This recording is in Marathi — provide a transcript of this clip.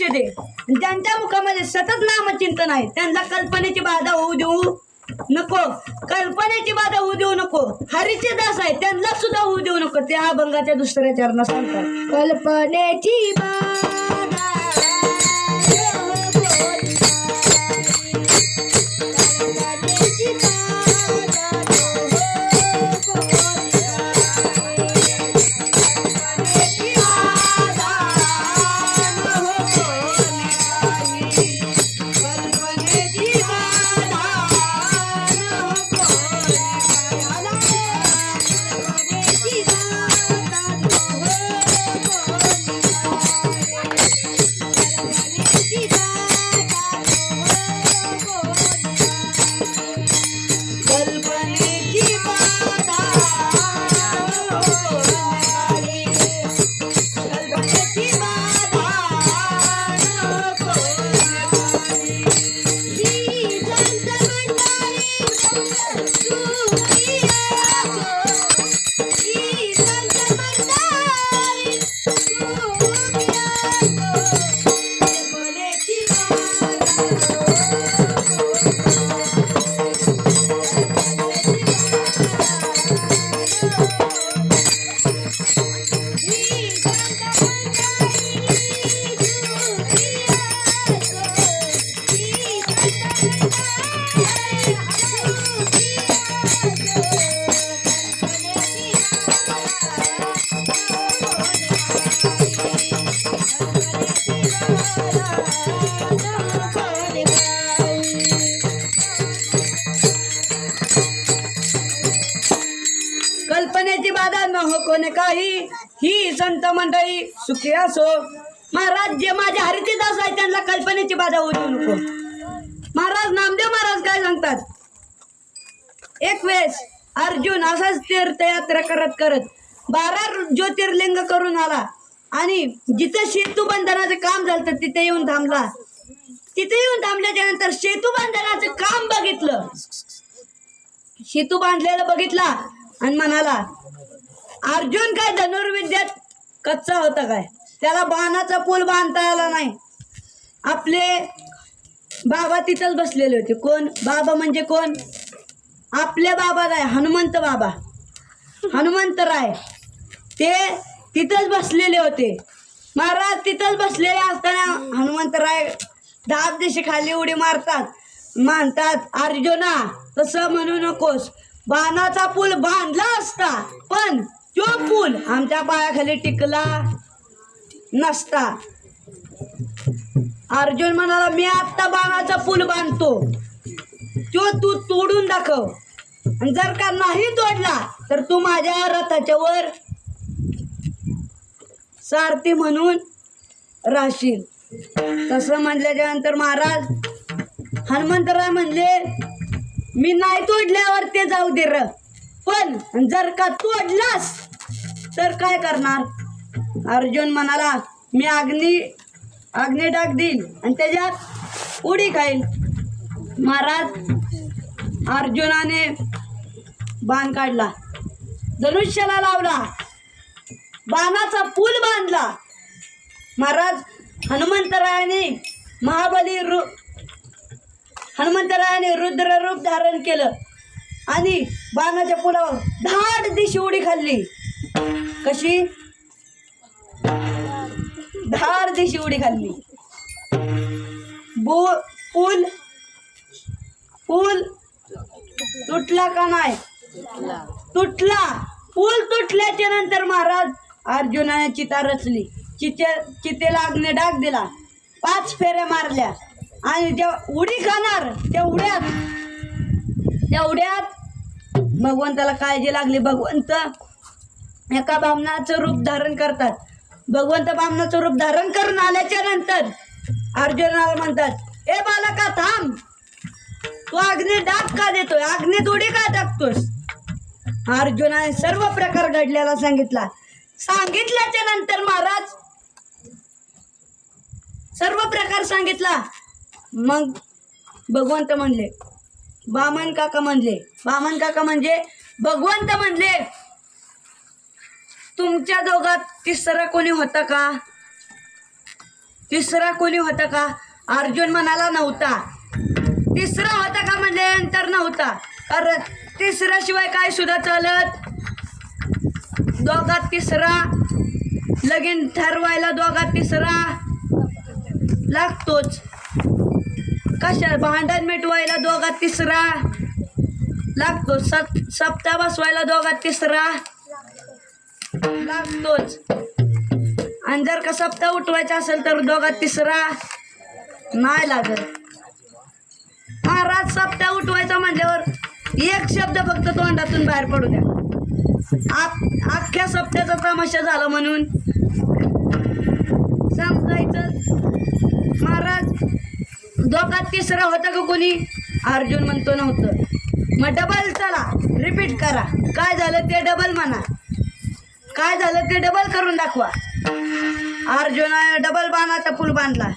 लक्ष दे. त्यांच्या मुखामध्ये सतत नामचिंतन आहे. त्यांना कल्पनेची बाधा होऊ देऊ नको. कल्पनेची बाधा होऊ देऊ नको. हरीचे दास आहे. त्यांना सुद्धा होऊ देऊ नको. ते अभंगाच्या दुसऱ्या चरणा सांगतात. कल्पनेची बाधा ही कल्पनेची बाधा न हो कोणी काही. ही संत मंडळी सुखी असो. महाराज जे माझे हरितीदास आहे त्यांना कल्पनेची बाधा होऊ देऊ नको. महाराज नामदेव महाराज काय सांगतात? एक वेळेस अर्जुन असाच तीर्थयात्रा करत करत बारा ज्योतिर्लिंग करून आला. आणि जिथे सेतू बंधनाचं काम झालं तिथे येऊन थांबला. तिथे येऊन थांबल्याच्या नंतर सेतू बांधनाचं काम बघितलं. सेतू बांधलेलं बघितला. आणि म्हणाला अर्जुन काय धनुर्विद्यात कच्चा होता काय? त्याला बाणाचा पूल बांधता आला नाही. आपले बाबा तिथंच बसलेले होते. कोण? बाबा म्हणजे कोण? आपले बाबा काय? हनुमंत बाबा. हनुमंत राय. ते तिथंच बसलेले होते. महाराज तिथंच बसलेले असताना हनुमंतराय दाब दिवशी खाली उडी मारतात. मानतात अर्जुना तसं म्हणू नकोस. बाणाचा पूल बांधला असता पण तो पूल आमच्या पायाखाली टिकला नसता. अर्जुन म्हणाला मी आत्ता बाणाचा पूल बांधतो. तो तू तोडून दाखव. आणि जर का नाही तोडला तर तू माझ्या रथाच्या वर सारथी म्हणून राहशील. तसं म्हटल्याच्या नंतर महाराज हनुमंतराय म्हणले मी नाही तोडल्यावर ते जाऊ दे र. पण जर का तोडलास तर काय करणार? अर्जुन म्हणाला मी अग्नी अग्नी टाक देईल आणि त्याच्यात उडी खाईल महाराज अर्जुनाने बाण काढला धनुष्याला लावला बाणाचा पूल बांधला. महाराज हनुमंतरायाने महाबली रु हनुमंतरायाने रुद्र रूप धारण केलं आणि बाणाच्या पुलावर धाड दिशी उडी खाल्ली. कशी? धाड दिशी उडी खाल्ली. बो पूल पूल तुटला का नाही? तुटला. पूल तुटल्याच्या नंतर महाराज अर्जुनाने चिता रचली. चिते चितेला अग्नी डाग दिला. पाच फेऱ्या मारल्या. आणि जेव्हा उडी खाणार तेवढ्यात तेवढ्यात भगवंताला काळजी लागली. भगवंत एका बामणाचं रूप धारण करतात. भगवंत बामणाचं रूप धारण करून आल्याच्यानंतर अर्जुनाला म्हणतात ए बालका थांब. तू अग्नी डाग का देतोय? अग्नीत उडी का टाकतोस? अर्जुनाने सर्व प्रकार घडलेला सांगितला. सांगितल्याच्या नंतर महाराज सर्व प्रकार सांगितला. मग भगवंत म्हणले बामन काका म्हणले बामन काका म्हणजे भगवंत म्हणले. तुमच्या दोघात तिसरा कोणी होता का? तिसरा कोणी होता का? अर्जुन म्हणाला नव्हता. तिसरा होता का म्हणल्यानंतर नव्हता. कारण तिसऱ्याशिवाय काय सुद्धा चालत? दोघात तिसरा लगीन ठरवायला दोघात तिसरा लागतोच. कशा भांडण मिटवायला दोघात तिसरा? लागतो. सप सप्ता बसवायला दोघात तिसरा? लागतोच. आणि जर का सप्ता उठवायचा असेल तर दोघात तिसरा? नाही लागत. महाराज सप्ता उठवायचा म्हटल्यावर एक शब्द फक्त तोंडातून बाहेर पडू द्या. आ- अख्ख्या सप्त्याचा तमाशा झाला म्हणून. समजायचं? महाराज दोघात तिसरा होता का कोणी? अर्जुन म्हणतो नव्हतं. मग डबल चला. रिपीट करा. काय झालं ते डबल म्हणा. काय झालं ते डबल करून दाखवा. अर्जुन डबल बाणाचा पूल बांधला.